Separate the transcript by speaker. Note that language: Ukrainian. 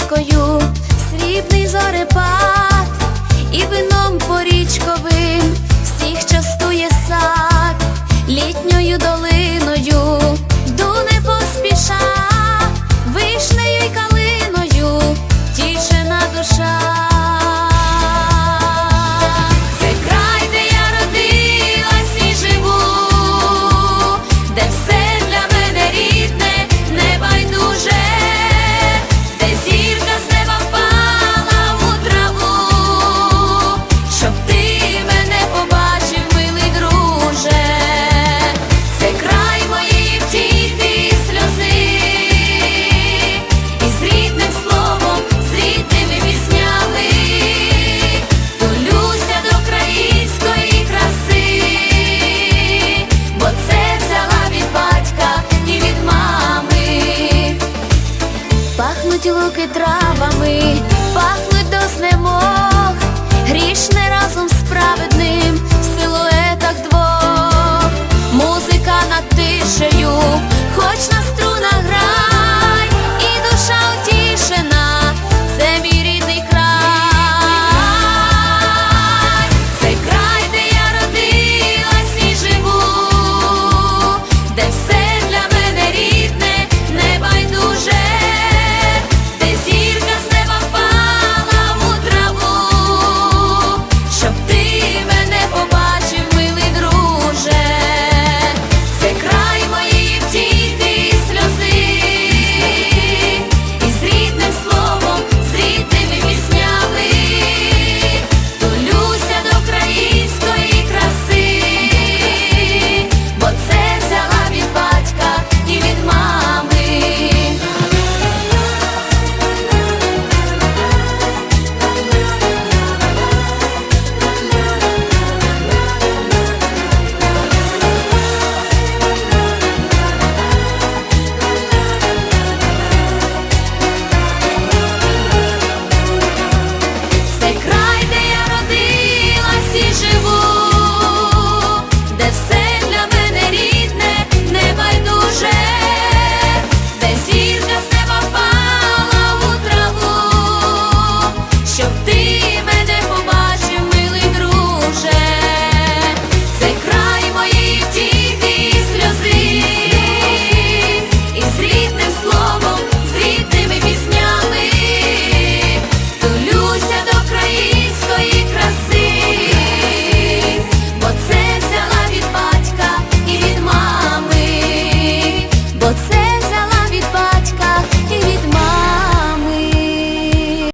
Speaker 1: річкою, срібний зорепад, Лук и травами.